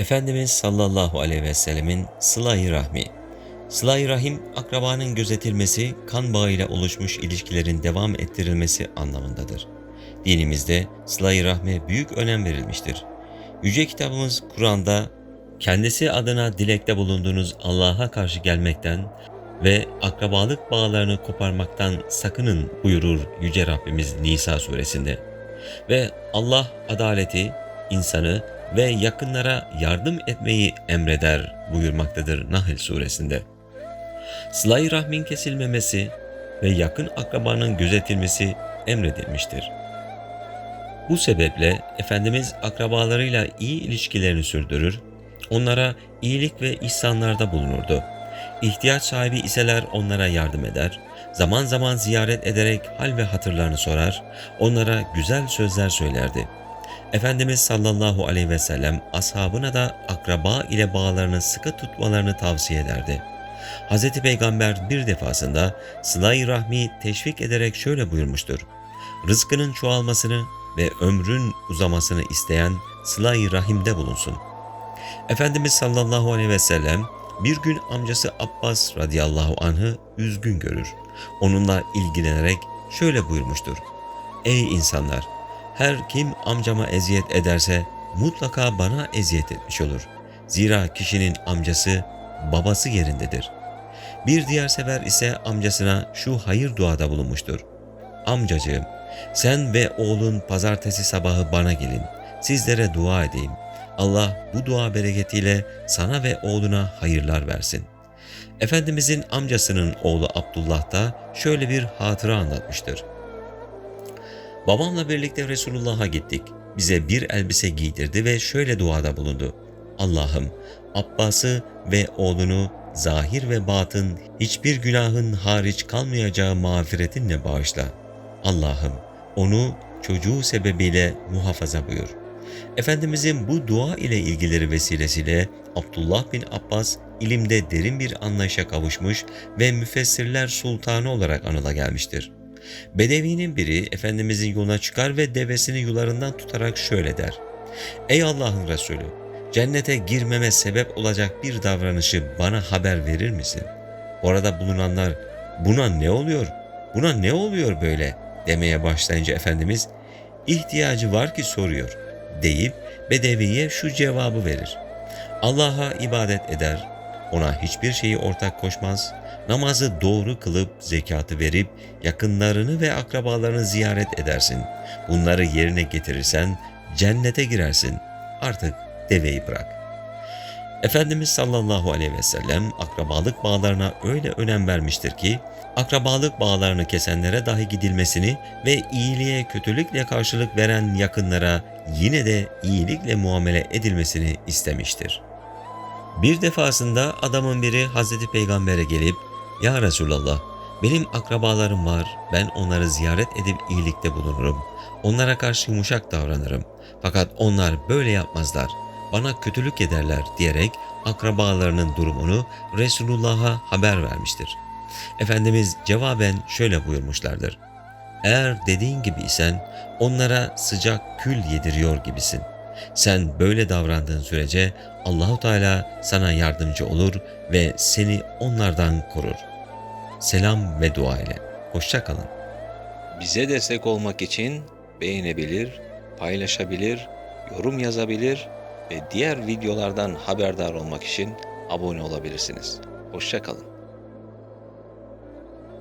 Efendimiz sallallahu aleyhi ve sellemin sıla-i rahmi. Sıla-i rahim, akrabanın gözetilmesi, kan bağıyla oluşmuş ilişkilerin devam ettirilmesi anlamındadır. Dinimizde sıla-i rahme büyük önem verilmiştir. Yüce kitabımız Kur'an'da kendisi adına dilekte bulunduğunuz Allah'a karşı gelmekten ve akrabalık bağlarını koparmaktan sakının buyurur Yüce Rabbimiz Nisa suresinde. Ve Allah adaleti, insanı ve yakınlara yardım etmeyi emreder buyurmaktadır Nahl suresinde. Sıla-i rahmin kesilmemesi ve yakın akrabanın gözetilmesi emredilmiştir. Bu sebeple Efendimiz akrabalarıyla iyi ilişkilerini sürdürür, onlara iyilik ve ihsanlarda bulunurdu. İhtiyaç sahibi iseler onlara yardım eder, zaman zaman ziyaret ederek hal ve hatırlarını sorar, onlara güzel sözler söylerdi. Efendimiz sallallahu aleyhi ve sellem ashabına da akraba ile bağlarını sıkı tutmalarını tavsiye ederdi. Hz. Peygamber bir defasında sıla-i rahmi teşvik ederek şöyle buyurmuştur. Rızkının çoğalmasını ve ömrün uzamasını isteyen sıla-i rahimde bulunsun. Efendimiz sallallahu aleyhi ve sellem bir gün amcası Abbas radıyallahu anh'ı üzgün görür. Onunla ilgilenerek şöyle buyurmuştur. Ey insanlar! Her kim amcama eziyet ederse mutlaka bana eziyet etmiş olur. Zira kişinin amcası babası yerindedir. Bir diğer sefer ise amcasına şu hayır duada bulunmuştur. Amcacığım, sen ve oğlun pazartesi sabahı bana gelin. Sizlere dua edeyim. Allah bu dua bereketiyle sana ve oğluna hayırlar versin. Efendimizin amcasının oğlu Abdullah da şöyle bir hatıra anlatmıştır. Babamla birlikte Resulullah'a gittik. Bize bir elbise giydirdi ve şöyle duada bulundu. Allah'ım Abbas'ı ve oğlunu zahir ve batın hiçbir günahın hariç kalmayacağı mağfiretinle bağışla. Allah'ım onu çocuğu sebebiyle muhafaza buyur. Efendimizin bu dua ile ilgileri vesilesiyle Abdullah bin Abbas ilimde derin bir anlayışa kavuşmuş ve müfessirler sultanı olarak anıla gelmiştir. Bedevinin biri Efendimizin yoluna çıkar ve devesini yularından tutarak şöyle der. Ey Allah'ın Resulü! Cennete girmeme sebep olacak bir davranışı bana haber verir misin? Orada bulunanlar buna ne oluyor? Buna ne oluyor böyle? demeye başlayınca Efendimiz ihtiyacı var ki soruyor deyip Bedevi'ye şu cevabı verir. Allah'a ibadet eder, ona hiçbir şeyi ortak koşmaz, namazı doğru kılıp zekatı verip yakınlarını ve akrabalarını ziyaret edersin. Bunları yerine getirirsen cennete girersin. Artık deveyi bırak. Efendimiz sallallahu aleyhi ve sellem akrabalık bağlarına öyle önem vermiştir ki akrabalık bağlarını kesenlere dahi gidilmesini ve iyiliğe kötülükle karşılık veren yakınlara yine de iyilikle muamele edilmesini istemiştir. Bir defasında adamın biri Hazreti Peygamber'e gelip ''Ya Resulallah, benim akrabalarım var, ben onları ziyaret edip iyilikte bulunurum. Onlara karşı yumuşak davranırım. Fakat onlar böyle yapmazlar. Bana kötülük ederler.'' diyerek akrabalarının durumunu Resulullah'a haber vermiştir. Efendimiz cevaben şöyle buyurmuşlardır. Eğer dediğin gibi isen onlara sıcak kül yediriyor gibisin. Sen böyle davrandığın sürece Allahu Teala sana yardımcı olur ve seni onlardan korur. Selam ve dua ile. Hoşça kalın. Bize destek olmak için beğenebilir, paylaşabilir, yorum yazabilir ve diğer videolardan haberdar olmak için abone olabilirsiniz. Hoşça kalın.